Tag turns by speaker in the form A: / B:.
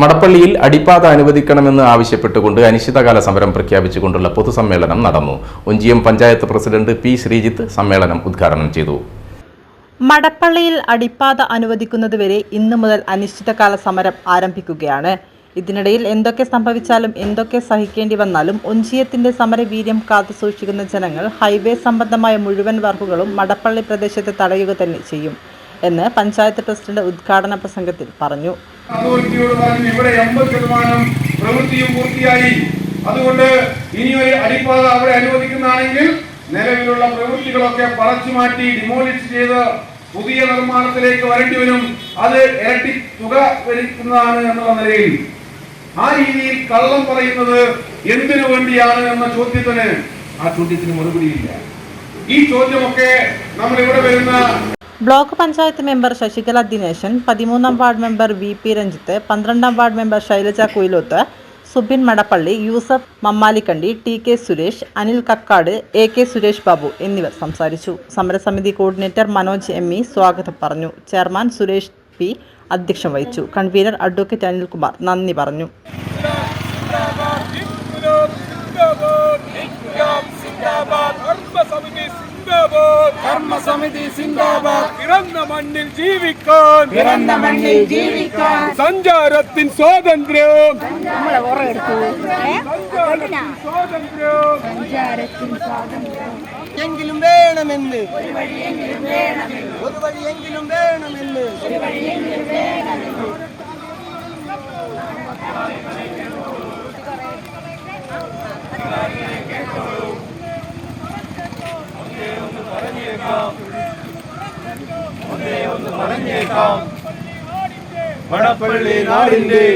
A: മടപ്പള്ളിയിൽ അടിപ്പാത അനുവദിക്കണമെന്ന് ആവശ്യപ്പെട്ടുകൊണ്ട് അനിശ്ചിതകാല സമരം പ്രഖ്യാപിച്ചുകൊണ്ടുള്ള പൊതുസമ്മേളനം നടന്നു. ഒഞ്ചിയം പഞ്ചായത്ത് പ്രസിഡന്റ് പി ശ്രീജിത്ത് സമ്മേളനം ഉദ്ഘാടനം ചെയ്തു.
B: മടപ്പള്ളിയിൽ അടിപ്പാത അനുവദിക്കുന്നതുവരെ ഇന്നു മുതൽ അനിശ്ചിതകാല സമരം ആരംഭിക്കുകയാണ്. ഇതിനിടയിൽ എന്തൊക്കെ സംഭവിച്ചാലും എന്തൊക്കെ സഹിക്കേണ്ടി വന്നാലും ഒഞ്ചിയത്തിന്റെ സമരവീര്യം കാത്തു സൂക്ഷിക്കുന്ന ജനങ്ങൾ ഹൈവേ സംബന്ധമായ മുഴുവൻ വർക്കുകളും മടപ്പള്ളി പ്രദേശത്ത് തടയുക തന്നെ ചെയ്യും എന്ന് പഞ്ചായത്ത് പ്രസിഡന്റ് ഉദ്ഘാടന പ്രസംഗത്തിൽ പറഞ്ഞു.
C: അതോറിറ്റിയോട് പറഞ്ഞു ഇവിടെ എൺപത് ശതമാനം പ്രവൃത്തിയും പൂർത്തിയായി. അതുകൊണ്ട് ഇനി ഒരു അടിപ്പാത അവിടെ അനുവദിക്കുന്നതാണെങ്കിൽ നിലവിലുള്ള പ്രവൃത്തികളൊക്കെ പറച്ചു മാറ്റി ഡിമോളിഷ് ചെയ്ത് പുതിയ നിർമ്മാണത്തിലേക്ക് വരേണ്ടി വരും. അത് ഇരട്ടി തുക വരുത്തുന്നതാണ് എന്നുള്ള നിലയിൽ. ആ രീതിയിൽ കള്ളം പറയുന്നത് എന്തിനു വേണ്ടിയാണ് എന്ന ചോദ്യത്തിന് ആ ചോദ്യത്തിന് മറുപടിയില്ല. ഈ ചോദ്യമൊക്കെ നമ്മൾ ഇവിടെ വരുന്ന
B: ബ്ലോക്ക് പഞ്ചായത്ത് മെമ്പർ ശശികല ദിനേശൻ പതിമൂന്നാം ward member V P Ranjith പന്ത്രണ്ടാം ward member Shylaja Kuyiloth Subin Madappally Yusuf Mammalikandy T K Suresh Anil Kakkad A K Suresh Babu എന്നിവർ സംസാരിച്ചു സമരസമിതി കോർഡിനേറ്റർ മനോജ് എം ഇ സ്വാഗതം പറഞ്ഞു ചെയർമാൻ സുരേഷ് പി അധ്യക്ഷം വഹിച്ചു കൺവീനർ അഡ്വക്കേറ്റ് അനിൽകുമാർ നന്ദി പറഞ്ഞു
D: സിന്ദാബാദ് സിന്ദാബാദ് சிந்தாபாத் கர்ம சமிதி
E: சிந்தாபாத் பிறந்த மண்ணில்
D: ஜீவிக்கான். பிறந்த
E: மண்ணில் ஜீவிக்கான்.
D: சஞ்சாரத்தின்
E: சுதந்திரம். எங்கிலும்
F: வேணும் என்று. ஒருவழி எங்கிலும் வேணும்
D: என்று. இயக்கம் வடப்பள்ளி நாடின்றி